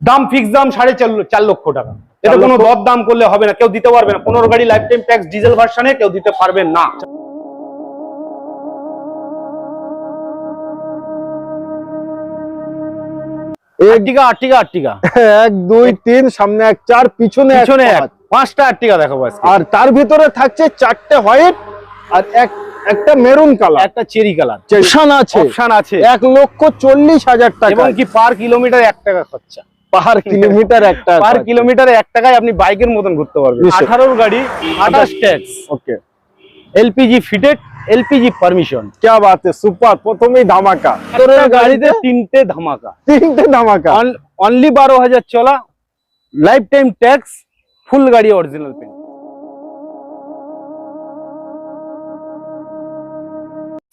দাম ফিক্স দাম সাড়ে চার চার লক্ষ টাকা। এটা কোনো? দর দাম করলে হবে না কেউ দিতে পারবে না। পনেরো গাড়ি লাইফ টাইম ট্যাক্স ডিজেল ভার্সনে কেউ দিতে পারবে না। আটটিকা এক দুই তিন সামনে এক চার পিছনে এক পিছনে এক। পাঁচটা আজকে। আর তার ভিতরে থাকছে চারটে হোয়াইট আর এক একটা মেরুন কালার একটা চেরি কালার অপশন আছে। অপশন আছে। এক লক্ষ চল্লিশ হাজার টাকা। এবং কি পার কিলোমিটার এক টাকা খরচা। পার কিলোমিটার একটা পার কিলোমিটারে এক টাকায় আপনি বাইকের মতন ঘুরতে পারবেন নিশ্চয়। আঠারোর গাড়ি আঠাশ tax okay LPG fitted LPG permission क्या बात है সুপার প্রথমেই ধামাকা তোর গাড়িতে তিনটে ধামাকা তিনটে ধামাকা অনলি বারো হাজার চলা লাইফ টাইম ট্যাক্স ফুল গাড়ি অরিজিনাল পেন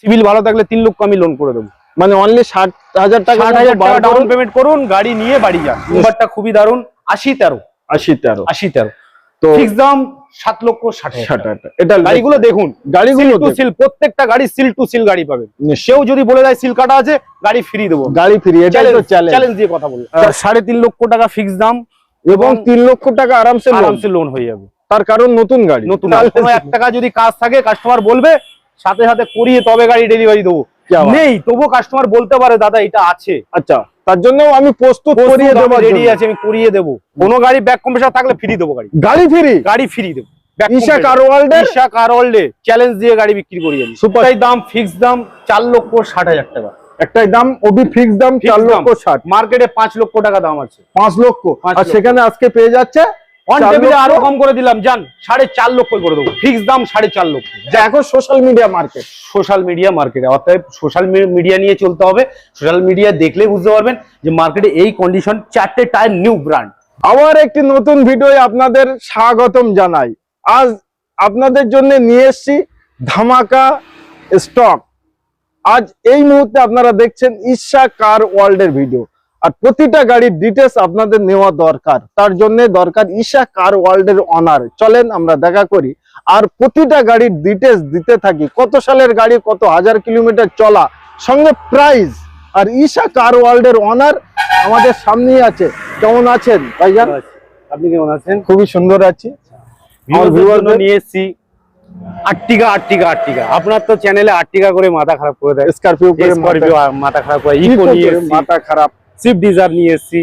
সিভিল ভালো থাকলে তিন লক্ষ আমি লোন করে দেবো মানে অনলি ষাট হাজার টাকা পেমেন্ট করুন গাড়ি নিয়ে বাড়ি যান। নাম্বারটা খুবই দারুণ আশি তেরো। আশি তেরো। আশি তেরো। তো ফিক্স দাম সাত লক্ষ ষাট হাজার এটা গাড়িগুলো দেখুন গাড়িগুলো টু সিল প্রত্যেকটা গাড়ি সিল টু সিল গাড়ি পাবে সেও যদি বলে দেয় সিল কাটা আছে গাড়ি ফ্রি দেবো। গাড়ি ফ্রি চ্যালেঞ্জ দিয়ে কথা বলব সাড়ে তিন লক্ষ টাকা ফিক্স দাম এবং তিন লক্ষ টাকা আরামসে আরামসে লোন হয়ে যাবে। তার কারণ নতুন গাড়ি। নতুন এক টাকা যদি কাজ থাকে কাস্টমার বলবে সাথে সাথে করিয়ে তবে গাড়ি ডেলিভারি দেবো। নেই তবুও কাস্টমার বলতে পারে দাদা এটা আছে। আচ্ছা তার জন্য আমি প্রস্তুত করিয়ে দেবো রেডি আছে আমি করিয়ে দেবো। কোনো গাড়ি ব্যাক থাকলে ফ্রি দেবো গাড়ি। গাড়ি ফ্রি গাড়ি ফ্রি দেবো। Isha compressor। Isha car challenge দিয়ে গাড়ি বিক্রি করি আমি দাম ফিক্স দাম চার লক্ষ ষাট হাজার টাকা। একটাই দাম ওবি ফিক্স দাম লক্ষ মার্কেটে পাঁচ লক্ষ টাকা দাম আছে। পাঁচ লক্ষ। আর সেখানে আজকে পেয়ে যাচ্ছে অন টেবিলে। আরও কম করে দিলাম জান সাড়ে চার লক্ষ করে দেবো। ফিক্স দাম সাড়ে চার লক্ষ। এখন social media market social media মার্কেটে অর্থাৎ সোশ্যাল মিডিয়া নিয়ে চলতে হবে। সোশ্যাল মিডিয়া দেখলেই বুঝতে পারবেন যে মার্কেটে এই কন্ডিশন চারটে টায়ার নিউ ব্র্যান্ড আবার একটি নতুন ভিডিও আপনাদের স্বাগতম জানাই। আজ আপনাদের জন্য নিয়ে এসেছি ধামাকা স্টক আজ এই মুহূর্তে আপনারা দেখছেন ঈশা কার ওয়ার্ল্ডের ভিডিও আর প্রতিটা গাড়ির ডিটেলস আপনাদের নেওয়া দরকার। তার জন্য দরকার ঈশা কার ওয়ার্ল্ডের অনার চলেন আমরা দেখা করি। আর প্রতিটা গাড়ির ডিটেলস দিতে থাকি। কত সালের গাড়ি কত হাজার কিলোমিটার চলা সঙ্গে প্রাইস আর ঈশা কার ওয়ার্ল্ডের অনার আমাদের সামনেই আছে। কেমন আছেন ভাইজান? আপনি কেমন আছেন? খুবই সুন্দর আছি। জন্য নিয়ে এসেছি আটটিকা আটটিকা আটটিকা। আপনার তো চ্যানেলে আটটিকা করে মাথা খারাপ করে দেয়। স্করপিও করে মাথা খারাপ করে ইকো নিয়ে মাথা খারাপ। সুইফট ডিজার নিয়ে এসেছি।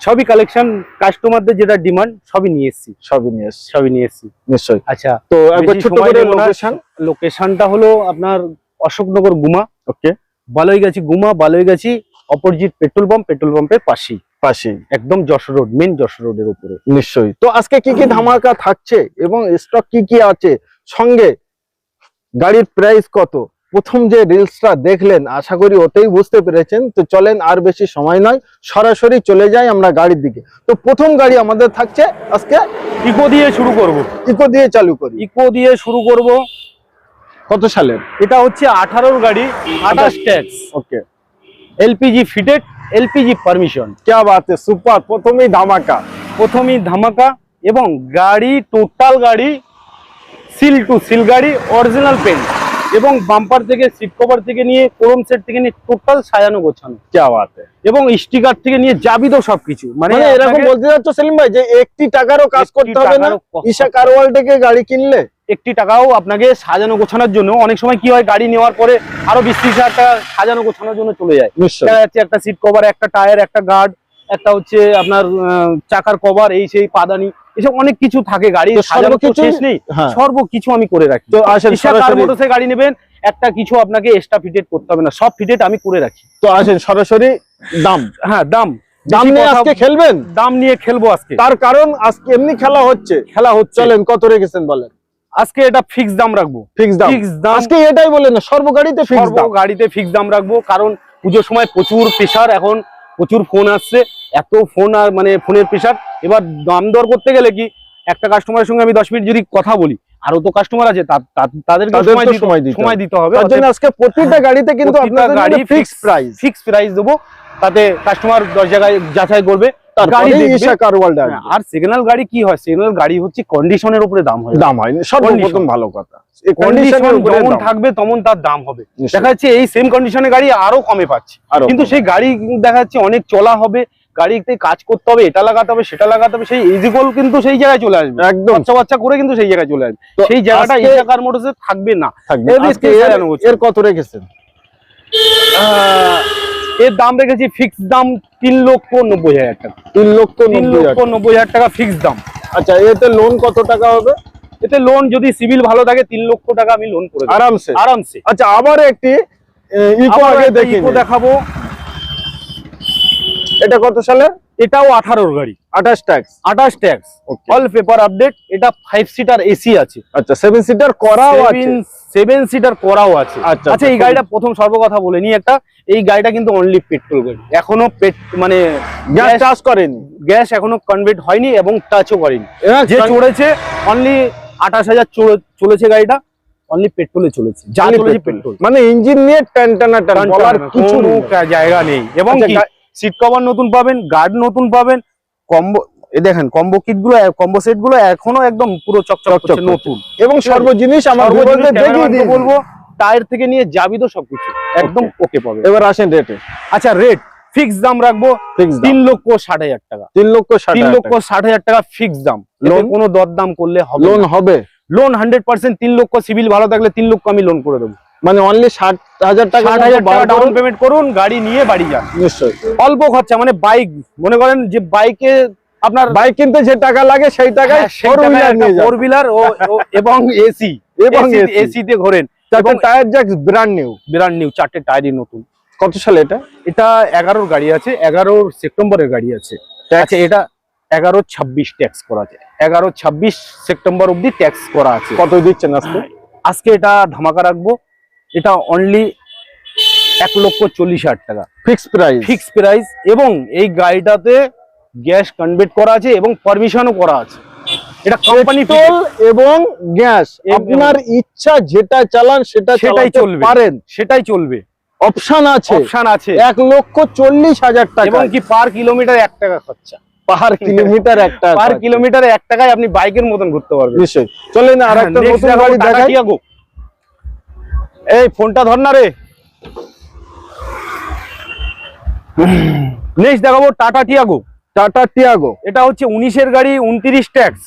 সবই কালেকশন কাস্টমারদের যেটা ডিমান্ড সবই নিয়ে এসেছি। সবই নিয়ে এসছি। সবই নিয়ে এসেছি। নিশ্চয়ই। আচ্ছা তো একবার ছোট করে লোকেশন লোকেশনটা হলো আপনার Ashoknagar Guma. Okay. Baluigachhi Guma Baluigachhi opposite petrol pump petrol পাম্পের পাশেই। পাশে একদম যশোর রোড মেন যশোর রোডের উপরে। নিশ্চয়ই। তো আজকে কি কি ধামাকা থাকছে এবং স্টক কি কি আছে? সঙ্গে গাড়ির প্রাইস কত? প্রথম যে রিলসটা দেখলেন আশা করি ওটাই বুঝতে পেরেছেন। তো চলেন আর বেশি সময় নয় সরাসরি চলে যাই আমরা গাড়ির দিকে। তো প্রথম গাড়ি আমাদের থাকছে আজকে ইকো দিয়ে শুরু করব। ইকো দিয়ে চালু করি। ইকো দিয়ে শুরু করব। কত সালের? এটা হচ্ছে আঠারোর গাড়ি আঠাশ tax. Okay. LPG fitted LPG permission. কে বাতে সুপার। প্রথমেই ধামাকা। প্রথমেই ধামাকা এবং গাড়ি টোটাল গাড়ি সিল টু সিল গাড়ি অরিজিনাল পেন্ট এবং বাম্পার থেকে সিট কভার থেকে নিয়ে কোরম সেট থেকে নিয়ে টোটাল সাজানো গোছানো। এবং স্টিকার থেকে নিয়ে যাবি তো সবকিছু। মানে, মানে এরকম বলতে যাচ্ছ সেলিম ভাই যে একটি টাকারও কাজ করতে হবে না? ঈশা কারওয়াল থেকে গাড়ি কিনলে? একটি টাকাও আপনাকে সাজানো গোছানোর জন্য অনেক সময় কি হয় গাড়ি নেওয়ার পরে আরও বিশ ত্রিশ হাজার টাকা সাজানো গোছানোর জন্য চলে যায়। দেখা একটা সিট কভার একটা টায়ার একটা গার্ড একটা হচ্ছে আপনার চাকার কভার এই সেই পাদানি এসব অনেক কিছু থাকে গাড়ি সাজানো তো সর্বকিছু- শেষ নেই। হ্যাঁ। সর্বকিছু আমি করে রাখি। তো আসেন গাড়ি নেবেন একটা কিছু আপনাকে এক্সট্রা ফিটেড করতে হবে না। সব ফিটেড আমি করে রাখি। তো আসেন সরাসরি দাম। হ্যাঁ দাম। দাম নিয়ে আজকে খেলবেন? দাম নিয়ে খেলব আজকে। তার কারণ আজকে এমনি খেলা হচ্ছে। খেলা হচ্ছে। চলেন কত রেখেছেন বলেন? আজকে এটা ফিক্স দাম রাখব। ফিক্স দাম। ফিক্স দাম। আজকে এটাই বলেন না সর্বগাড়িতে ফিক্স সর্ব দাম। গাড়িতে ফিক্স দাম রাখব কারণ পুজোর সময় প্রচুর প্রেশার এখন প্রচুর ফোন আসছে এত ফোন আর মানে ফোনের প্রেশার এবার দাম দর করতে গেলে কি একটা কাস্টমারের সঙ্গে আমি দশ মিনিট যদি কথা বলি আরও তো কাস্টমার আছে তাদের সময় দিতে- সময় দিতে হবে। আজকে প্রতিটা গাড়িতে কিন্তু গাড়ি ফিক্স প্রাইস ফিক্স প্রাইস দেবো তাতে কাস্টমার দশ জায়গায় যাচাই করবে। হ্যাঁ, আর সিগন্যাল গাড়ি কি হয়? সিগন্যাল গাড়ি হচ্ছে কন্ডিশনের উপরে দাম হয়। দাম হয়। সর্বপ্রথম ভালো কথা। যেমন থাকবে তেমন তার দাম হবে। দেখা যাচ্ছে এই সেম কন্ডিশনের গাড়ি আরও কমে পাচ্ছি। আরও কিন্তু সেই গাড়ি দেখা যাচ্ছে অনেক চলা হবে। গাড়িতে কাজ করতে হবে এটা লাগাতে হবে সেটা লাগাতে হবে সেই ইজিকল কিন্তু সেই জায়গায় চলে আসবে। একদম। বাচ্চা বাচ্চা করে কিন্তু সেই জায়গায় চলে আসবে। সেই জায়গাটা ইশাকার মোটরসে থাকবে না। থাকবে। এর কত রেখেছেন? এর দাম রেখেছি ফিক্স দাম তিন লক্ষ নব্বই হাজার টাকা। তিন লক্ষ তিন লক্ষ নব্বই হাজার টাকা ফিক্স দাম। আচ্ছা এতে লোন কত টাকা হবে? এতে লোন যদি সিভিল ভালো থাকে তিন লক্ষ টাকা আমি লোন করে আরামসে? আরামসে। আচ্ছা আবার একটি ইকো আগে দেখি দেখাবো। এটা কত সালে? এটাও আঠারোর গাড়ি। আঠাশ ট্যাক্স আঠাশ ট্যাক্স অল পেপার আপডেট এটা ফাইভ সিটার এসি আছে। আচ্ছা সেভেন সিটার করাও আছে। সেভেন সিটার করাও আছে। আচ্ছা, আচ্ছা এই আচ্ছা, গাড়িটা প্রথম সর্বকথা বলে নি একটা এই গাড়িটা কিন্তু অনলি পেট্রোল গাড়ি। এখনও পেট মানে গ্যাস চাষ করেনি। গ্যাস এখনও কনভার্ট হয়নি এবং টাচও করেনি। যে চড়েছে অনলি আঠাশ হাজার চলেছে গাড়িটা অনলি পেট্রোলে চলেছে। যা চলেছে পেট্রোল মানে ইঞ্জিন নিয়ে টান টানা টান বলার কিছু জায়গা নেই। এবং আচ্ছা, সিট কভার নতুন পাবেন গার্ড নতুন পাবেন কম্বো এ দেখেন কম্বো কিটগুলো কম্বো সেটগুলো এখনও একদম পুরো চকচক করছে। নতুন। এবং সর্ব জিনিস আমার সর্বজিনিস দিয়েছি। বলব টায়ার থেকে নিয়ে যাবি তো সবকিছু একদম ওকে পাবে। এবার আসেন রেটে আচ্ছা রেট ফিক্স দাম রাখব তিন লক্ষ ষাট হাজার টাকা। তিন লক্ষ তিন লক্ষ ষাট হাজার টাকা ফিক্স দাম। লোন কোনো দর দাম করলে হবে লোন হবে? লোন হান্ড্রেড পার্সেন্ট তিন লক্ষ সিভিল ভালো থাকলে তিন লক্ষ আমি লোন করে দেবো। মানে অনলি ষাট হাজার টাকা ডাউন পেমেন্ট করুন। গাড়ি নিয়ে বাড়ি যান। নিশ্চয়ই। অল্প খরচা মানে বাইক মনে করেন যে বাইকে আপনার বাইক কিনতে যে টাকা লাগে সেই টাকায় ফোর হুইলার নিয়ে ফোর যান হুইলার এবং এসি। এবং এসি তে ঘোরেন। এবং টায়ার জ্যাক্স ব্র্যান্ড নিউ বিরাট নিউ চারটে টায়ারই নতুন। কত সালে এটা? এটা এগারোর গাড়ি আছে এগারোর সেপ্টেম্বরের গাড়ি আছে। আচ্ছা এটা এগারো ছাব্বিশ ট্যাক্স করা আছে। এগারো ছাব্বিশ সেপ্টেম্বর অব্দি ট্যাক্স করা আছে। কত দিচ্ছেন আজকে? আজকে এটা ধামাকা রাখব। এটা অনলি এক লক্ষ চল্লিশ হাজার টাকা। ফিক্স প্রাইস ফিক্স প্রাইস এবং এই গাড়িটাতে গ্যাস কনভার্ট করা আছে এবং পারমিশনও করা আছে। এটা কোম্পানি পেট্রোল এবং গ্যাস। আপনার ইচ্ছা যেটা চালান সেটা সেটাই চলবে। পারেন। সেটাই চলবে। অপশন আছে। অপশন আছে। এক লক্ষ চল্লিশ হাজার টাকা। এবং কি পার কিলোমিটার এক টাকা খরচা। পার কিলোমিটার একটা পার খরচা। কিলোমিটারে এক টাকায় আপনি বাইকের মতন ঘুরতে পারবেন। নিশ্চয়ই। চলেন আর একটা নতুন গাড়ি দেখাই। এই ফোনটা ধর না রে। নেক্সট দেখাবো টাটা টিয়াগো টাটা টিয়াগো। এটা হচ্ছে উনিশের গাড়ি উনত্রিশ ট্যাক্স।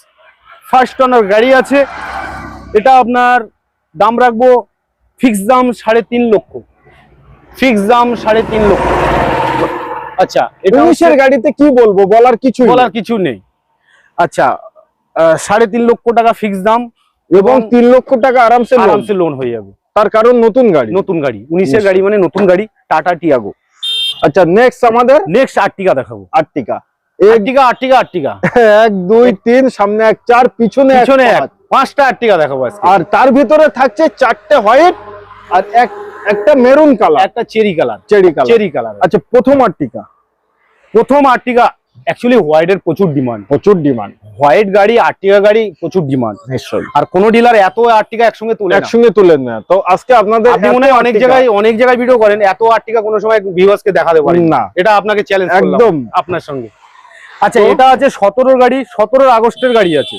ফার্স্ট ওনার গাড়ি আছে। এটা আপনার দাম রাখব ফিক্স দাম সাড়ে তিন লক্ষ। ফিক্স দাম সাড়ে তিন লক্ষ। আচ্ছা উনিশের গাড়িতে কি বলব? বলার কিছু বলার কিছু নেই। আচ্ছা সাড়ে তিন লক্ষ টাকা ফিক্স দাম এবং তিন লক্ষ টাকা আরামসে আরামসে লোন হয়ে যাবে। তার কারণ নতুন গাড়ি। নতুন গাড়ি। উনিশের গাড়ি মানে নতুন গাড়ি টাটা টিয়াগো। আচ্ছা নেক্সট আমাদের নেক্সট আটটিকা দেখাবো। আর্টিকা এক আটটিকা আটটিকা আটটিকা। এক দুই তিন সামনে এক চার পিছনে এক পিছনে এক পাঁচটা আটটিকা দেখাবো আর তার ভিতরে থাকছে চারটে হোয়াইট আর এক একটা মেরুন কালার। একটা cherry colour. Cherry colour. Cherry colour. আচ্ছা প্রথম আর্টিকা প্রথম আটটিকা অ্যাকচুয়ালি হোয়াইট এর প্রচুর ডিমান্ড প্রচুর ডিমান্ড হোয়াইট গাড়ি আটটিকা গাড়ি প্রচুর ডিমান্ড নিশ্চয়ই। আর কোন ডিলার এত আটটিকা একসঙ্গে তোলে একসঙ্গে তুলেন না। তো আজকে আপনাদের আপনি মনে হয় অনেক জায়গায় অনেক জায়গায় ভিডিও করেন এত আটটিকা কোনো সময় ভিউয়ার্সকে দেখাতে পারেন না। এটা আপনাকে চ্যালেঞ্জ। একদম। আপনার সঙ্গে। আচ্ছা এটা আছে সতেরোর গাড়ি সতেরো আগস্টের গাড়ি আছে।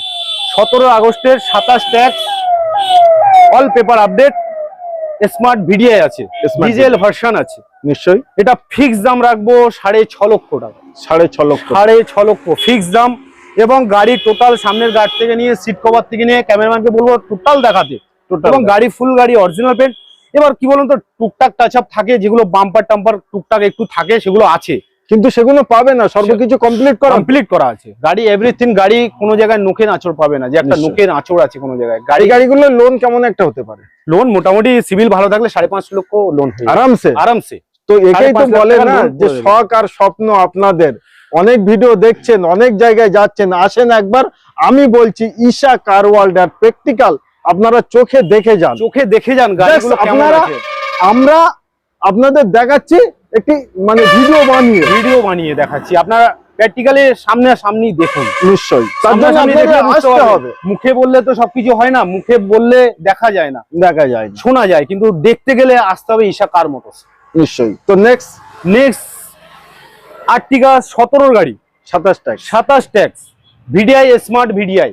সতেরো আগস্টের সাতাশ tax all paper update smart VDI আছে ডিজেল ভার্সন আছে। নিশ্চয়ই। এটা ফিক্স দাম রাখব সাড়ে ছ লক্ষ টাকা। সাড়ে ছ লক্ষ। সাড়ে ছ লক্ষ ফিক্স দাম এবং গাড়ি টোটাল সামনের গার্ড থেকে নিয়ে সিট কভার থেকে নিয়ে ক্যামেরাম্যানকে বলব টোটাল দেখাতে। এবং গাড়ি ফুল গাড়ি অরিজিনাল পেন্ট এবার কি বলুন তো টুকটাক টাচ আপ থাকে যেগুলো বাম্পার টাম্পার টুকটাক একটু থাকে সেগুলো আছে। কিন্তু সেগুলো পাবে না সর্বকিছু কমপ্লিট করা কমপ্লিট করা আছে। গাড়ি এভরিথিং গাড়ি কোনো জায়গায় নোকের আঁচড় পাবে না যে একটা। নোকের আঁচড় আছে কোনো জায়গায়। গাড়ি গাড়ি গাড়িগুলো লোন কেমন একটা হতে পারে? লোন মোটামুটি সিভিল ভালো থাকলে সাড়ে পাঁচ লক্ষ লোন আরামসে। আরামসে। তো এটাই তো বলে না যে শখ আর স্বপ্ন আপনাদের। অনেক ভিডিও দেখছেন অনেক জায়গায় যাচ্ছেন আসেন একবার। আমি বলছি ঈশা কার ওয়ার্ল্ড আর প্র্যাকটিক্যাল আপনারা চোখে দেখে যান। চোখে দেখে যান গাড়িগুলো আপনারা- আমরা আপনাদের দেখাচ্ছি একটি মানে ভিডিও বানিয়ে। ভিডিও বানিয়ে দেখাচ্ছি। আপনারা প্র্যাকটিক্যালি সামনে সামনি দেখুন। নিশ্চয়ই। আসতে হবে। মুখে বললে তো সবকিছু হয় না মুখে বললে দেখা যায় না। দেখা যায় শোনা যায় কিন্তু দেখতে গেলে আসতে হবে ঈশা কার মোটরস নিশ্চয়ই। তো নেক্সট নেক্সট আর্টিকা সতেরোর গাড়ি। সাতাশ টাকা সাতাশ ট্যাক্স ভিডিআই স্মার্ট ভিডিআই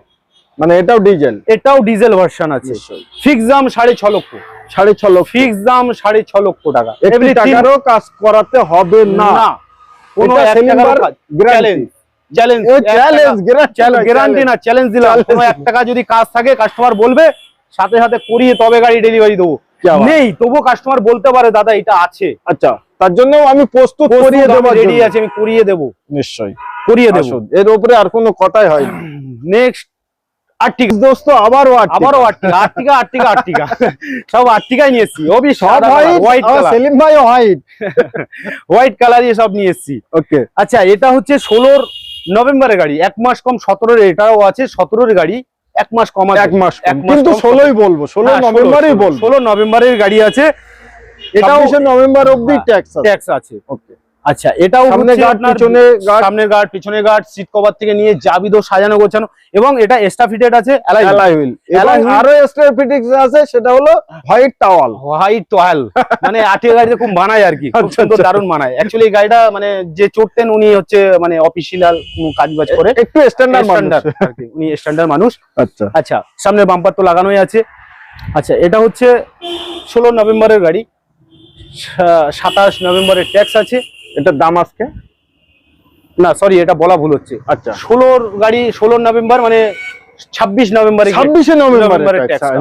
মানে এটাও ডিজেল এটাও ডিজেল ভার্সন আছে। ফিক্স দাম সাড়ে ছ লক্ষ। সাড়ে ছ লক্ষ। ফিক্স দাম সাড়ে ছ লক্ষ টাকা। টাকারও কাজ করাতে হবে না। না। কোনো এক সেলিম টাকারও ভাইয়ের কাজ- guarantee। চ্যালেঞ্জ গ্যারান্টি না চ্যালেঞ্জ দিলাম। কোনো এক টাকা যদি কাজ থাকে কাস্টমার বলবে সাথে সাথে করিয়ে তবে গাড়ি ডেলিভারি দেবো। নেই তবুও কাস্টমার বলতে পারে দাদা এটা আছে। আচ্ছা তার জন্য আমি প্রস্তুত করিয়ে দেবো রেডি আছে আমি করিয়ে দেবো। নিশ্চয়ই। করিয়ে দেবো। এর উপরে আর কোনো কথাই হয় নেক্সট আর্টিকা দোস্ত আবারও আর্টিকা আর্টিকা আর্টিকা আর্টিকা সব আর্টিকাই নিয়ে এসছি। অবি সব হোয়াইট সেলিম ভাই হোয়াইট হোয়াইট কালারই সব নিয়ে এসছি। ওকে আচ্ছা এটা হচ্ছে ষোলোর নভেম্বরের গাড়ি। এক মাস কম সতেরোর এটাও আছে সতেরোর গাড়ি। এক মাস কম এক মাস কিন্তু ষোলোই বলব ষোলো হ্যাঁ, ষোলো, নভেম্বরই বলব। ষোলো নভেম্বরের গাড়ি আছে। এটাও নভেম্বর অব্দি ট্যাক্স আছে। ট্যাক্স আছে। ওকে আচ্ছা এটাও সামনে গার্ড পিছনে গার্ড। সামনের গার্ড পিছনে গার্ড সিট কভার থেকে নিয়ে জাবিদো সাজানো গোছানো এবং এটা এক্সট্রা ফিটেড আছে অ্যালাই অ্যালয় হুইল আরও এক্সট্রা ফিটিংস আছে সেটা হলো হোয়াইট টাওয়াল হোয়াইট তোয়াল মানে আটিয়া গাড়িতে খুব মানায় আর কি খুব আচ্ছা, সুন্দর আচ্ছা। দারুণ মানায়। অ্যাকচুয়ালি এই গাড়িটা মানে যে চড়তেন উনি হচ্ছে মানে অফিসিয়াল কাজ বাজ করে। একটু স্ট্যান্ডার্ড কি উনি স্ট্যান্ডার্ড মানুষ। আচ্ছা। আচ্ছা সামনে বাম্পার তো লাগানোই আছে। আচ্ছা এটা হচ্ছে ষোলো নভেম্বরের গাড়ি। সাতাশ নভেম্বরের ট্যাক্স আছে। এটার দাম আজকে? না সরি এটা বলা ভুল হচ্ছে। আচ্ছা। ষোলোর গাড়ি ষোলো নভেম্বর মানে ছাব্বিশ নভেম্বরে ছাব্বিশে নভেম্বর।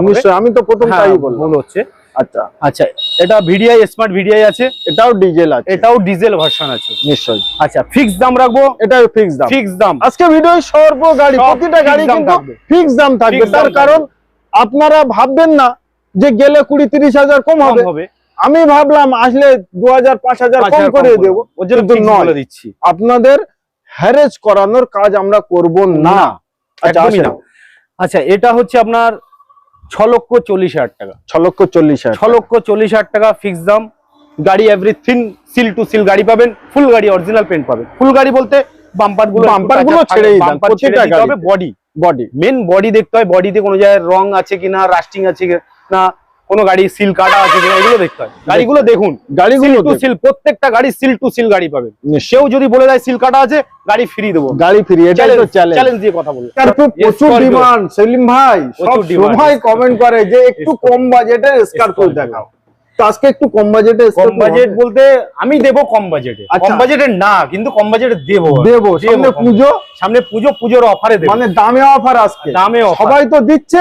নিশ্চয় আমি তো প্রথম হ্যাঁ, তাই বলব ভুল হচ্ছে। আচ্ছা। আচ্ছা এটা ভিডিআই স্মার্ট ভিডিআই আছে। এটাও ডিজেল আছে। এটাও ডিজেল ভার্সন আছে। নিশ্চয়ই। আচ্ছা ফিক্স দাম রাখব? এটাও ফিক্স দাম। ফিক্স দাম। আজকে ভিডিও সর্ব গাড়ি প্রতিটা গাড়ি দাম কিন্তু ফিক্স দাম থাকবে। তার কারণ আপনারা ভাববেন না যে গেলে কুড়ি তিরিশ হাজার কম হবে। আমি ভাবলাম আসলে দু হাজার পাঁচ হাজার কম করে দেবো। দিচ্ছি। আপনাদের হ্যারেজ করানোর কাজ আমরা করব না। আচ্ছা। না। আচ্ছা এটা হচ্ছে আপনার ছ লক্ষ চল্লিশ হাজার টাকা। ছ লক্ষ চল্লিশ হাজার ছ লক্ষ চল্লিশ হাজার টাকা ফিক্স দাম। গাড়ি এভরিথিং সিল টু সিল গাড়ি পাবেন ফুল গাড়ি অরিজিনাল পেন্ট পাবেন। ফুল গাড়ি বলতে বাম্পারগুলো Bumper গুলো ছেড়েই বডি বডি মেন বডি দেখতে হয় বডিতে কোনো জায়গায় রং আছে কিনা রাস্টিং আছে কিনা কোনো গাড়ি সিল কাটা আছে কিনা এগুলো দেখতে হয়। গাড়িগুলো দেখুন গাড়িগুলো টু সিল প্রত্যেকটা গাড়ি সিল টু সিল গাড়ি পাবেন। সেও যদি বলে দেয় সিল কাটা আছে গাড়ি ফ্রি দেবো। গাড়ি ফ্রি এটাই তো চ্যালেঞ্জ চ্যালেঞ্জ দিয়ে কথা বলব। তার খুব প্রচুর ডিমান্ড সেলিম ভাই সব demand, কমেন্ট করে যে একটু কম বাজেটে স্করপিও। দেখাও। তো আজকে একটু কম বাজেটে কম বাজেট বলতে আমি দেবো কম বাজেটে আচ্ছা। কম বাজেটের না কিন্তু কম বাজেটে দেবো। দেবো। সামনে পুজো। সামনে পুজো পুজোর অফারে দেবো। মানে দামে অফার আজকে। দামে। সবাই তো দিচ্ছে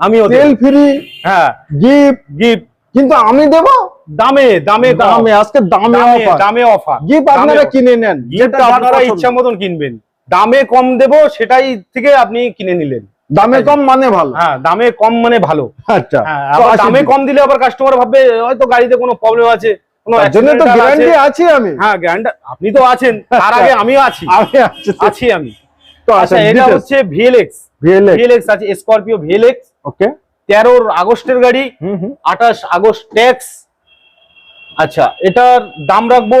আমিও তেল ফ্রি হ্যাঁ। গিফট গিফট কিন্তু আমি দেবো? দামে দামে দামে আজকে দামে দামে অফার দামে অফার গিফট আপনারা কিনে নেন যেটা আপনারা ইচ্ছা মতন কিনবেন। দামে কম দেবো সেটাই থেকে আপনি কিনে নিলেন। দামে কম মানে ভালো। হ্যাঁ দামে কম মানে ভালো। আচ্ছা। হ্যাঁ দামে কম দিলে আবার কাস্টমার ভাববে হয়তো গাড়িতে কোনো প্রবলেম আছে আছে। আমি। হ্যাঁ আপনি তো আছেন তার আগে আমিও আছি। আমি আছি। আমি। তো আচ্ছা এটা হচ্ছে ভিএলএক্স ভিএলএ ভিএলএক্স আছে স্করপিও ভিএলএক্স ওকে তেরোর আগস্টের গাড়ি হুম হুম। আঠাশ আগস্ট ট্যাক্স আচ্ছা এটার দাম রাখব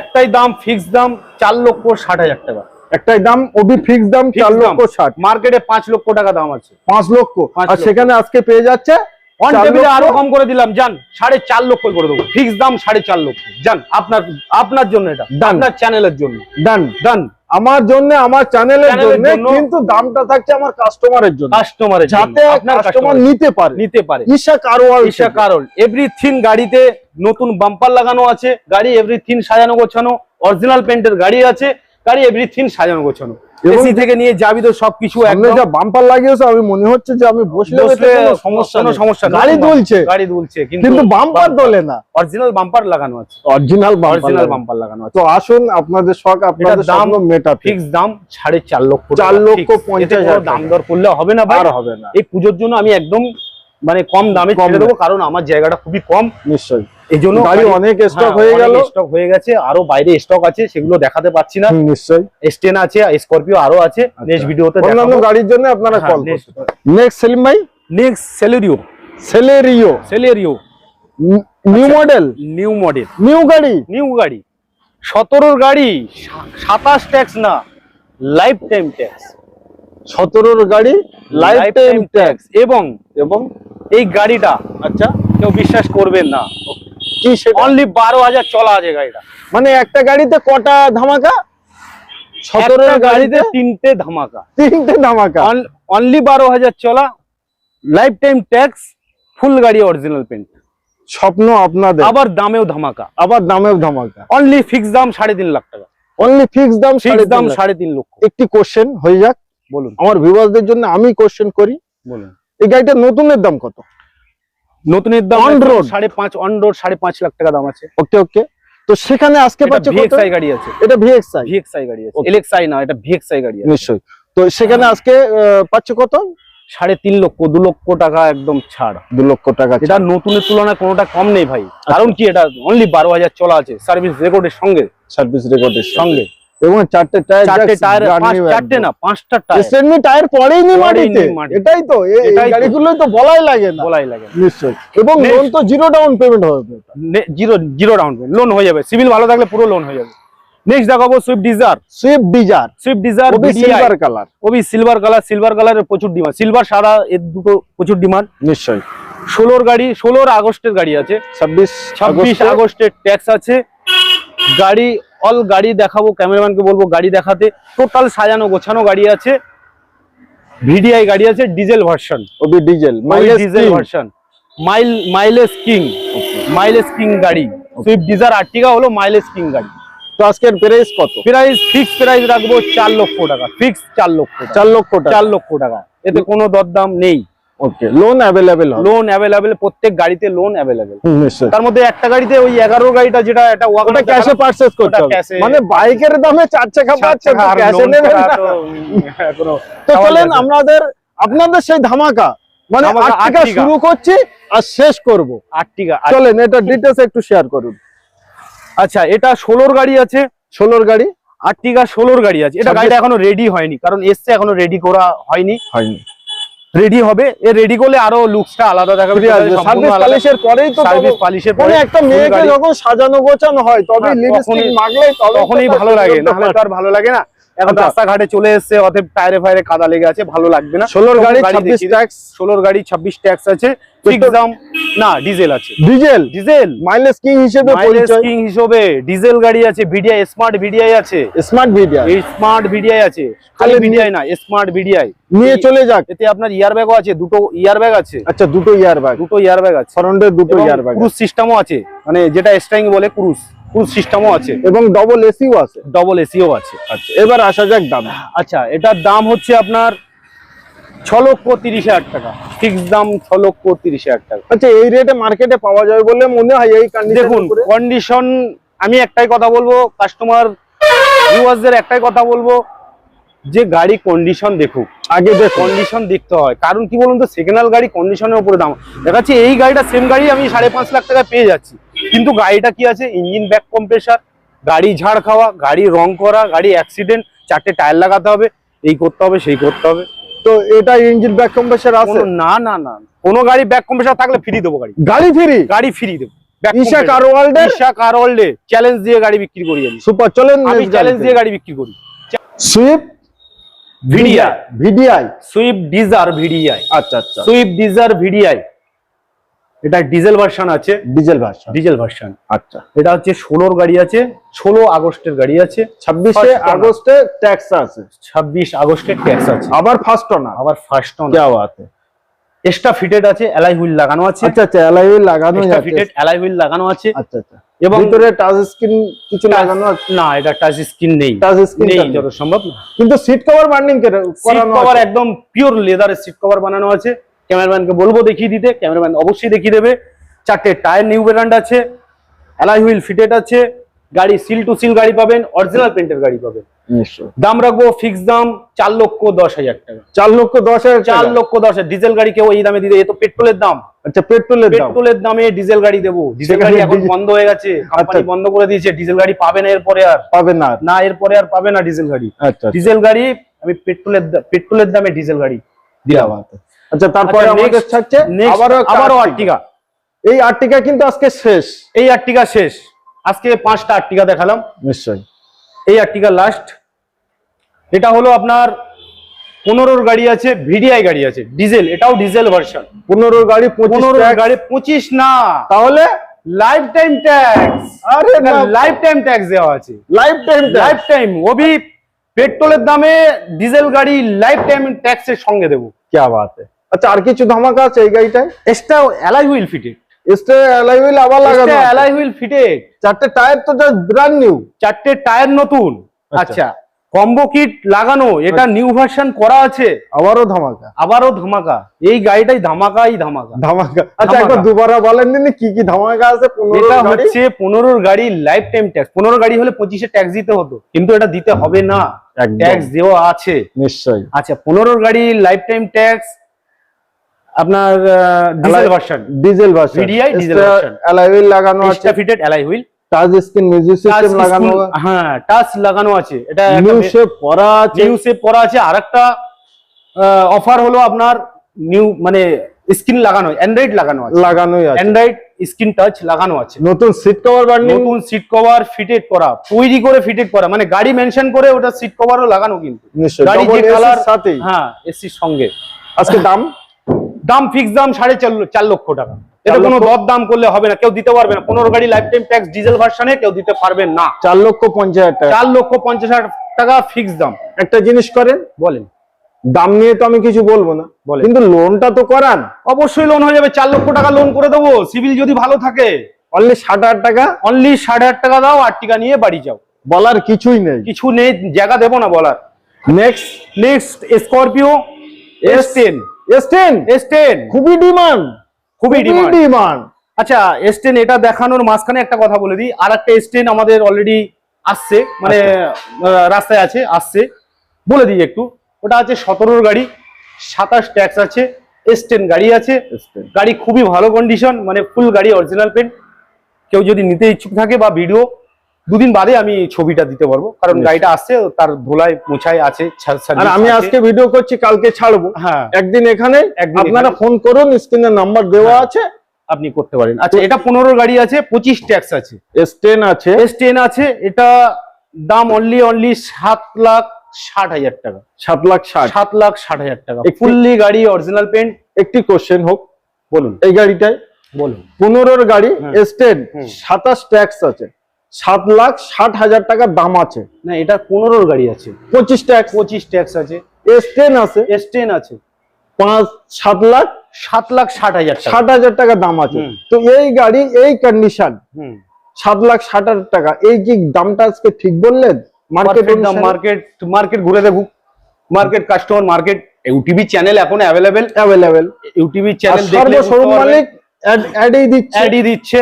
একটাই দাম ফিক্স দাম চার লক্ষ ষাট হাজার টাকা। একটাই দাম ওবি ফিক্স দাম চার। লক্ষ ষাট। মার্কেটে পাঁচ লক্ষ টাকা দাম আছে। পাঁচ লক্ষ। আর সেখানে আজকে পেয়ে যাচ্ছে অন টেবিলে আরও কম করে দিলাম যান সাড়ে চার লক্ষ করে দেবো। ফিক্স দাম সাড়ে চার লক্ষ। যান আপনার আপনার জন্য এটা. আপনার চ্যানেলের জন্য। ডান ডান আমার জন্য আমার চ্যানেলের জন্য। কিন্তু দামটা থাকছে আমার কাস্টমারের জন্য। কাস্টমারের যাতে আপনার কাস্টমার নিতে পারে। নিতে পারে। Isha car world Isha car world everything গাড়িতে নতুন বাম্পার লাগানো আছে গাড়ি এভরিথিং সাজানো গোছানো অরিজিনাল পেন্টের গাড়ি আছে গাড়ি এভরিথিং সাজানো গোছানো। এসি থেকে নিয়ে যাবি তো সবকিছু একদম। যা বাম্পার লাগিয়েছে আমি মনে হচ্ছে যে আমি বসলে সমস্যা কোনো সমস্যা গাড়ি দুলছে। গাড়ি দুলছে কিন্তু বাম্পার দোলে না। অরিজিনাল বাম্পার লাগানো আছে। অরিজিনাল অরিজিনাল বাম্পার লাগানো। আছে। তো আসুন আপনাদের শখ আপনাদের দাম মেটা ফিক্স দাম সাড়ে চার লক্ষ চার লক্ষ fix। পঞ্চাশ এতে কোনো হাজার দাম দর করলে হবে না ভাই। আর হবে না। এই পুজোর জন্য আমি একদম মানে কম দামে কম দেবো কারণ আমার জায়গাটা খুবই কম। নিশ্চয়ই। এই জন্য গাড়ি অনেক স্টক হয়ে গেল। স্টক হয়ে গেছে আরও বাইরে স্টক আছে সেগুলো দেখাতে পাচ্ছি না। নিশ্চয়ই। এসটেন আছে স্করপিও আরও আছে নেক্সট ভিডিওতে অন্যান্য গাড়ির জন্য আপনারা হ্যাঁ, কল next- নেক্সট সেলিম ভাই? Next Celerio Celerio Celerio new model new model new গাড়ি? নিউ গাড়ি। সতেরোর গাড়ি সাতাশ ট্যাক্স না লাইফ টাইম ট্যাক্স সতেরোর গাড়ি লাইফ টাইম ট্যাক্স এবং এবং এই গাড়িটা আচ্ছা। কেউ বিশ্বাস করবেন না। কি সেটা? অনলি বারো হাজার চলা আছে গাড়িটা। মানে একটা গাড়িতে কটা ধামাকা? সতেরোর গাড়িতে তিনটে ধামাকা। তিনটে ধামাকা। অনলি বারো হাজার চলা লাইফ টাইম ট্যাক্স ফুল গাড়ি অরিজিনাল পেন্ট স্বপ্ন আপনাদের। আবার দামেও ধামাকা। আবার দামেও ধামাকা। অনলি ফিক্স দাম সাড়ে তিন লাখ টাকা। অনলি ফিক্স দাম ফিক্স সাড়ে দাম সাড়ে তিন লক্ষ। একটি কোশ্চেন হয়ে যাক। বলুন। আমার ভিউয়ারদের জন্য আমি কোশ্চেন করি। বলুন। এই গাড়িটা নতুনের দাম কত? নতুনের দাম একদম road। সাড়ে পাঁচ অন রোড সাড়ে পাঁচ লাখ টাকা দাম আছে। ওকে ওকে। তো সেখানে আজকে পাচ্ছে ভিএক্সআই গাড়ি আছে। এটা ভিএক্সআই ভিএক্সআই গাড়ি আছে. এলএক্সআই না এটা ভিএক্সআই গাড়ি আছে। নিশ্চয়ই। তো সেখানে আজকে আহ, পাচ্ছে কত? সাড়ে তিন লক্ষ দু লক্ষ টাকা একদম ছাড়। দু লক্ষ টাকা এটা নতুনের তুলনায় কোনোটা কম নেই ভাই। কারণ কি এটা অনলি বারো হাজার চলা আছে। সার্ভিস রেকর্ডের সঙ্গে। সার্ভিস রেকর্ডের সঙ্গে। এবং চারটে টায়ার চারটে টায়ার চারটে না পাঁচটা টায়ার স্টেনমি টায়ার পড়েই নি মাটিতে। এটাই তো এই। গাড়িগুলো তো। বলাই লাগে না। বলাই লাগে। নিশ্চয়ই। এবং লোন তো জিরো ডাউন পেমেন্ট হবে। জিরো জিরো ডাউন লোন হয়ে যাবে। সিভিল ভালো থাকলে পুরো লোন হয়ে যাবে। নেক্সট দেখাবো Swift Dzire Swift Dzire Swift Dzire Obi silver colour ওবি সিলভার কালার সিলভার কালারের প্রচুর ডিমান্ড সিলভার সাদা এর দুটো প্রচুর ডিমান্ড নিশ্চয়ই। ষোলোর গাড়ি ষোলোর আগস্টের গাড়ি আছে। ছাব্বিশ ছাব্বিশ আগস্টের ট্যাক্স আছে। গাড়ি অল গাড়ি দেখাবো ক্যামেরাম্যানকে বলব গাড়ি দেখাতে। টোটাল সাজানো গোছানো গাড়ি আছে। ভিডিআই গাড়ি আছে diesel version Obi diesel mileage diesel version mile mileage king mileage king গাড়ি। সুইফট ডিজার আর্টিকা হলো মাইলেজ কিং গাড়ি। তো আজকের প্রাইস কত? প্রাইস ফিক্স প্রাইস রাখব চার লক্ষ টাকা। ফিক্স চার লক্ষ। চার লক্ষ টাকা। চার লক্ষ টাকা। এতে কোনো দরদাম নেই। ওকে লোন হবে। লোন অ্যাভেলেবেল প্রত্যেক গাড়িতে লোন হুম, তার মধ্যে একটা গাড়িতে ওই এগারো গাড়িটা যেটা একটা ওটা ওয়াগনার ক্যাশে পারচেজ করতে হবে। মানে বাইকের দামে চার চাকা পাচ্ছেন ক্যাশে নেবেন তো চলেন আমাদের আপনাদের সেই ধামাকা। মানে আটটিকা। শুরু করছি আর শেষ করব। আর্টিকা চলেন এটা ডিটেলস একটু শেয়ার করুন। আচ্ছা এটা ষোলোর গাড়ি আছে। ষোলোর গাড়ি? আর্টিকা ষোলোর গাড়ি আছে। এটা গাড়িটা এখনও রেডি হয়নি কারণ এসছে এখনও রেডি করা হয়নি। হয়নি। রেডি হবে। এ রেডি করলে আরও লুকসটা আলাদা দেখাবে। সার্ভিস পলিশের পরেই তো সার্ভিস পলিশের পরে একটা মেয়েকে যখন সাজানো গোছানো হয় তবে হ্যাঁ, লিপস্টিক তখনই- তবে তখনই ভালো লাগে। না হলে তো আর ভালো লাগে না। এখন আচ্ছা। রাস্তাঘাটে চলে এসছে অতএব টায়ারে ফায়ারে কাদা লেগে আছে ভালো লাগবে না। ষোলোর গাড়ি ছাব্বিশ ট্যাক্স ষোলোর গাড়ি ছাব্বিশ ট্যাক্স আছে। না ডিজেল আছে। ডিজেল ডিজেল মাইলেজ কিং হিসেবে মাইলেজ কিং হিসেবে ডিজেল গাড়ি আছে ভিডিআই স্মার্ট ভিডিআই আছে। স্মার্ট স্মার্ট ভিডিআই আছে। খালি ভিডিআই না স্মার্ট ভিডিআই নিয়ে চলে যাক। এতে আপনার ইয়ার ব্যাগও আছে দুটো ইয়ার ব্যাগ আছে। আচ্ছা দুটো ইয়ার ব্যাগ দুটো ইয়ার ব্যাগ আছে। দুটো ইয়ার ব্যাগ ক্রুজ সিস্টেমও আছে। মানে যেটা স্ট্রাইং বলে ক্রুজ ক্রুজ সিস্টেমও আছে। এবং ডবল এসিও আছে। ডবল এসিও আছে। আচ্ছা এবার আসা যাক দাম। আচ্ছা এটার দাম হচ্ছে আপনার ছ লক্ষ তিরিশ হাজার টাকা। ফিক্স দাম ছ লক্ষ তিরিশ হাজার টাকা। আচ্ছা এই রেটে মার্কেটে পাওয়া যাবে বলে মনে হয় এই দেখুন কন্ডিশন আমি একটাই কথা বলব কাস্টমার ভিউয়ার্সদের একটাই কথা বলব যে গাড়ি কন্ডিশন দেখুক আগে দেখুন কন্ডিশন দেখতে হয় কারণ কি বলুন তো সেকেন্ড হ্যান্ড গাড়ি কন্ডিশনের উপরে দাম। দেখাচ্ছি এই গাড়িটা সেম গাড়ি আমি সাড়ে পাঁচ লাখ টাকা পেয়ে যাচ্ছি। কিন্তু গাড়িটা কি আছে? ইঞ্জিন ব্যাক কম্প্রেসার গাড়ি ঝাড় খাওয়া গাড়ি রং করা গাড়ি অ্যাক্সিডেন্ট চারটে টায়ার লাগাতে হবে এই করতে হবে সেই করতে হবে। তো এটা ইঞ্জিন ব্যাক কম্প্রেসার আছে? না না না কোনো গাড়ি ব্যাক কম্প্রেসার থাকলে ফ্রি দেবো গাড়ি। গাড়ি ফ্রি গাড়ি ফ্রি দেবো। Back Isha compressor। কার ওয়ার্ল্ডের ঈশা কার ওয়ার্ল্ডে চ্যালেঞ্জ দিয়ে গাড়ি বিক্রি করি আমি। সুপার চলেন আমি চ্যালেঞ্জ দিয়ে গাড়ি বিক্রি করি। Swift VDI. VDI. Swift Dzire VDI. আচ্ছা আচ্ছা। Swift Dzire VDI. এটা ডিজেল ভার্সন আছে। Diesel version. Diesel version. আচ্ছা। এটা হচ্ছে ষোলোর গাড়ি আছে ষোলো আগস্টের গাড়ি আছে ছাব্বিশে আগস্টে ট্যাক্স আছে। ছাব্বিশ আগস্টের ট্যাক্স আছে। আবার ফার্স্ট অন আবার ফার্স্ট অন দেওয়া আছে। এক্সট্রা ফিটেড আছে অ্যালাই হুইল লাগানো আছে। আচ্ছা আচ্ছা অ্যালাই হুইল লাগানো আছে ফিটেড অ্যালাই হুইল লাগানো আছে। আচ্ছা আচ্ছা। এবং ভিতরে টাচ স্ক্রিন কিছু লাগানো না এটা টাচ স্ক্রিন নেই। টাচ স্ক্রিন নেই যত সম্ভব কিন্তু সিট কভার বার্নিং করানো কভার একদম পিওর লেদারের সিট কভার বানানো আছে। ক্যামেরাম্যানকে বলব দেখিয়ে দিতে। ক্যামেরাম্যান অবশ্যই দেখিয়ে দেবে। চারটে টায়ার নিউ ব্র্যান্ড আছে। অ্যালাই হুইল ফিটেড আছে। গাড়ি সিল টু সিল গাড়ি পাবেন অরিজিনাল পেন্টের গাড়ি পাবেন। দাম রাখব ফিক্স দাম চার লক্ষ দশ হাজার টাকা। চার লক্ষ দশ হাজার চার লক্ষ দশ হাজার। ডিজেল গাড়ি কেউ এই দামে দিতে এ তো পেট্রোলের দাম। আচ্ছা পেট্রোলের পেট্রোলের দামে ডিজেল গাড়ি দেবো। ডিজেল গাড়ি এখন বন্ধ হয়ে গেছে। কোম্পানি আচ্ছা। বন্ধ করে দিয়েছে। ডিজেল গাড়ি পাবে না এরপরে আর। পাবে না না এরপরে আর পাবে না ডিজেল গাড়ি। আচ্ছা আচ্ছা। ডিজেল গাড়ি আমি পেট্রোলের পেট্রোলের দামে ডিজেল গাড়ি দিলাম আচ্ছা তারপরে আচ্ছা, আমাদের থাকছে আবারও আবারও আর্টিকা। এই আর্টিকা কিন্তু আজকে শেষ। এই আর্টিকা শেষ। আজকে পাঁচটা আর্টিকা দেখালাম। নিশ্চয়ই। এই আর্টিকা লাস্ট এটা হলো আপনার পনেরোর গাড়ি আছে ভিডিআই গাড়ি আছে ডিজেল এটাও ডিজেল ভার্সন পনেরোর গাড়ি পনেরো গাড়ি পঁচিশ না। তাহলে? Life time tax life time tax দেওয়া আছে। লাইফ টাইম লাইফ টাইম ওবি পেট্রোলের দামে ডিজেল গাড়ি লাইফ টাইম ট্যাক্সের সঙ্গে দেবো। আচ্ছা আর কিছু ধামাকা আছে এই গাড়িটায়? Extra alloy wheel fitted extra alloy wheel আবার লাগানো আছে। অ্যালাই হুইল ফিটেড চারটে টায়ার তো জাস্ট ব্র্যান্ড নিউ চারটে টায়ার নতুন। আচ্ছা। কম্বো কিট লাগানো এটা নিউ ভার্সন করা আছে। আবারও ধামাকা। আবারও ধামাকা। এই গাড়িটাই ধামাকাই ধামাকা। ধামাকা। আচ্ছা ধামাকা। একবার দুবারা বলেন দিন কি কি ধামাকা আছে এটা হচ্ছে পনেরোর গাড়ি লাইফ টাইম ট্যাক্স পনেরো গাড়ি হলে পঁচিশে ট্যাক্স দিতে হতো কিন্তু এটা দিতে হবে না। ট্যাক্স দেওয়া আছে। নিশ্চয়ই। আচ্ছা পনেরোর গাড়ি লাইফ টাইম ট্যাক্স আপনার diesel version diesel version VDI diesel version। Alloy লাগানো আছে। Fitted alloy wheel touch screen music system লাগানো হ্যাঁ টাচ লাগানো আছে। এটা নিউ শেপ করা আছে। নিউ সেভ করা আছে। আর একটা অফার হলো আপনার নিউ মানে স্ক্রিন লাগানো অ্যান্ড্রয়েড লাগানো আছে। লাগানোই আছে। অ্যান্ড্রয়েড স্ক্রিন টাচ লাগানো আছে। নতুন সিট কভার বার্নিং নতুন সিট কভার ফিটেড করা তৈরি করে ফিটেড করা মানে গাড়ি মেনশন করে ওটা সিট কভারও লাগানো কিন্তু। গাড়ি যে কালার সাথেই। হ্যাঁ এসির সঙ্গে। আজকে দাম? দাম ফিক্স দাম সাড়ে চার লক্ষ টাকা। এটা কোনো? দর দাম করলে হবে না কেউ দিতে পারবে না। পনেরো গাড়ি লাইফ টাইম ট্যাক্স ডিজেল ভার্সনে কেউ দিতে পারবেন না। চার লক্ষ পঞ্চাশ হাজার টাকা। চার লক্ষ পঞ্চাশ হাজার টাকা ফিক্স দাম। একটা জিনিস করেন বলেন। দাম নিয়ে তো আমি কিছু বলব না। বলেন। কিন্তু লোনটা তো করান। অবশ্যই লোন হয়ে যাবে চার লক্ষ টাকা লোন করে দেবো। সিভিল যদি ভালো থাকে অনলি ষাট হাজার টাকা? অনলি সাড়ে আট টাকা দাও আট টাকা নিয়ে বাড়ি যাও। বলার কিছুই নেই। কিছু নেই জায়গা দেবো না বলার। Next next Scorpio S ten S ten S ten খুবই ডিমান্ড। খুবই ডিমান্ড। আচ্ছা এস টেন এটা দেখানোর মাঝখানে একটা কথা বলে দিই। আর একটা এস টেন আমাদের অলরেডি আসছে মানে রাস্তায় আছে আসছে। বলে দিই একটু। ওটা আছে সতেরোর গাড়ি সাতাশ ট্যাক্স আছে এস টেন গাড়ি আছে। গাড়ি খুবই ভালো কন্ডিশন মানে ফুল গাড়ি অরিজিনাল পেন্ট কেউ যদি নিতে ইচ্ছুক থাকে বা ভিডিও দুদিন বাদে আমি ছবিটা দিতে পারব। কারণ গাড়িটা আসছে তার ধোলায় মোছায় আছে আর আমি আজকে ভিডিও করছি কালকে ছাড়বো। হ্যাঁ। একদিন এখানে আপনারা ফোন করুন স্ক্রিনে নাম্বার দেওয়া হ্যাঁ। আছে। আপনি করতে পারেন। আচ্ছা এটা পনেরো গাড়ি আছে পঁচিশ ট্যাক্স আছে। এস টেন আছে। এস টেন আছে এটা দাম অনলি অনলি সাত লাখ ষাট হাজার টাকা। সাত লাখ ষাট। সাত লাখ ষাট হাজার টাকা। ফুললি গাড়ি অরিজিনাল পেন্ট একটি কোশ্চেন হোক। বলুন। এই গাড়িটায় বলুন। পনেরোর গাড়ি হুম। এস টেন সাতাশ ট্যাক্স আছে। সাত লাখ ষাট হাজার টাকা দাম আছে। না এটা পনেরোর গাড়ি আছে। পঁচিশ ট্যাক্স। পঁচিশ ট্যাক্স আছে। এস টেন আছে। এস টেন আছে। পাঁচ সাত লাখ। সাত লাখ ষাট হাজার ষাট হাজার টাকা দাম আছে। তো এই গাড়ি এই কন্ডিশন সাত লাখ ষাট হাজার টাকা। এই কি দামটা আজকে ঠিক বললেন? মার্কেট মার্কেট দাম মার্কেট মার্কেট ঘুরে দেখুক। Market customer market UTV channel এখন অ্যাভেলেবেল অ্যাভেলেবেল ইউটিভি চ্যানেল দেখলে মালিক অ্যাডই দিচ্ছে। অ্যাডই দিচ্ছে।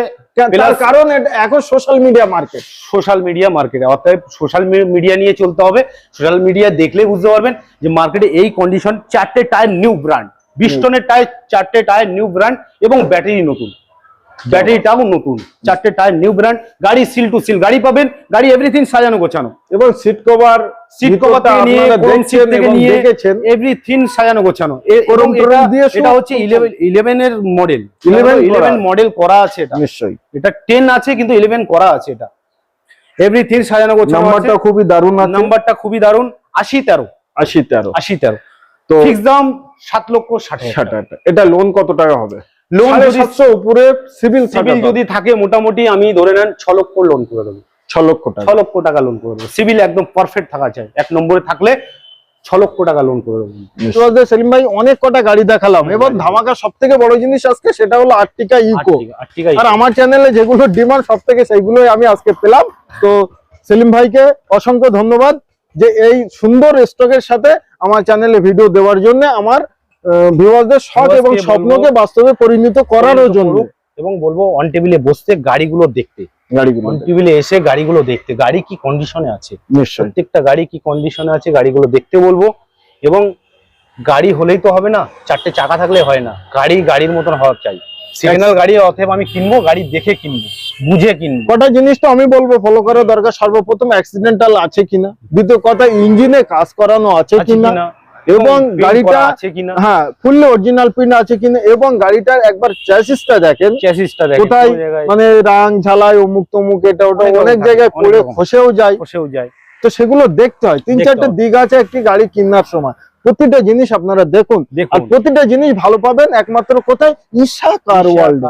কারণ এখন social media market social media মার্কেটে অর্থাৎ সোশ্যাল মিডিয়া নিয়ে চলতে হবে। সোশ্যাল মিডিয়া দেখলে বুঝতে পারবেন যে মার্কেটে এই কন্ডিশন চারটে টায়ার নিউ ব্র্যান্ড বিস্টনের টায়ার চারটে টায়ার নিউ ব্র্যান্ড এবং ব্যাটারি নতুন। ব্যাটারিটাও নতুন। চারটে টায়ার নিউ ব্র্যান্ড গাড়ি সিল টু সিল গাড়ি পাবেন গাড়ি এভরিথিং সাজানো গোছানো। এবং সিট কভার সিট কভার থেকে নিয়ে কোন সিট থেকে নিয়ে দেখেছেন। এভরিথিং সাজানো গোছানো। এ- এবং কোরম টোরম এটা এটা হচ্ছে ইলেভেন ইলেভেন এর মডেল 11 ইলেভেন করা। মডেল করা আছে এটা। নিশ্চয়ই। এটা টেন আছে কিন্তু ইলেভেন করা আছে এটা। এভরিথিং সাজানো গোছানো নাম্বারটা খুবই দারুণ আছে। নাম্বারটা খুবই দারুণ। আশি তেরো। আশি তেরো। আশি তেরো। তো ফিক্স দাম সাত লক্ষ ষাট হাজার ষাট টাকা। হাজার। টাকা। এটা লোন কত টাকা হবে? লোন যদি উপরে সিভিল সিভিল যদি থাকে মোটামুটি আমি ধরে নেন ছ লক্ষ লোন করে দেবো। ছ লক্ষ ছ লক্ষ টাকা লোন করে দেবো। সিভিল একদম পারফেক্ট থাকা চাই। এক নম্বরে থাকলে ছ লক্ষ টাকা লোন করে দেবো। সেলিম ভাই অনেক কটা গাড়ি দেখালাম। এবার ধামাকা সব থেকে বড় জিনিস আজকে সেটা হলো আর্টিকা ইকো আর আমার চ্যানেলে যেগুলো ডিমান্ড সব থেকে সেইগুলোই আমি আজকে পেলাম। তো সেলিম ভাইকে অসংখ্য ধন্যবাদ যে এই সুন্দর স্টকের সাথে আমার চ্যানেলে ভিডিও দেওয়ার জন্য আমার ভিউয়ারদের শখ এবং স্বপ্নকে বাস্তবে পরিণত পরিণত জন্য। এবং বলব অন টেবিলে বসতে গাড়িগুলো দেখতে। গাড়িগুলো অন টেবিলে এসে গাড়িগুলো দেখতে। গাড়ি কি কন্ডিশনে আছে? প্রত্যেকটা গাড়ি কি কন্ডিশনে আছে গাড়িগুলো দেখতে বলব। এবং গাড়ি হলেই তো হবে না চারটে চাকা থাকলে হয় না। গাড়ি গাড়ির মতন হওয়া চাই। সিগন্যাল গাড়ি অতএব আমি কিনবো গাড়ি দেখে কিনবো বুঝে কিনবো। কটা জিনিস তো আমি বলব ফলো করা দরকার। সর্বপ্রথম অ্যাক্সিডেন্টাল আছে কিনা? দ্বিতীয় কথা ইঞ্জিনে কাজ করানো আছে কিনা? এবং গাড়িটা আছে কিনা? হ্যাঁ ফুললি অরিজিনাল পিন আছে কিনা এবং গাড়িটার একবার চ্যাসিসটা দেখেন। চ্যাসিসটা দেখেন কোথায় মানে রাং ঝালাই অমুক তমুক এটা ওটা অনেক জায়গায় পড়ে। খসেও যায়। বসেও যায়। তো সেগুলো দেখতে হয়। তিন চারটে দিক আছে একটি গাড়ি কেনার সময়। প্রতিটা জিনিস আপনারা দেখুন। আর প্রতিটা জিনিস ভালো পাবেন একমাত্র কোথায়? Isha car world.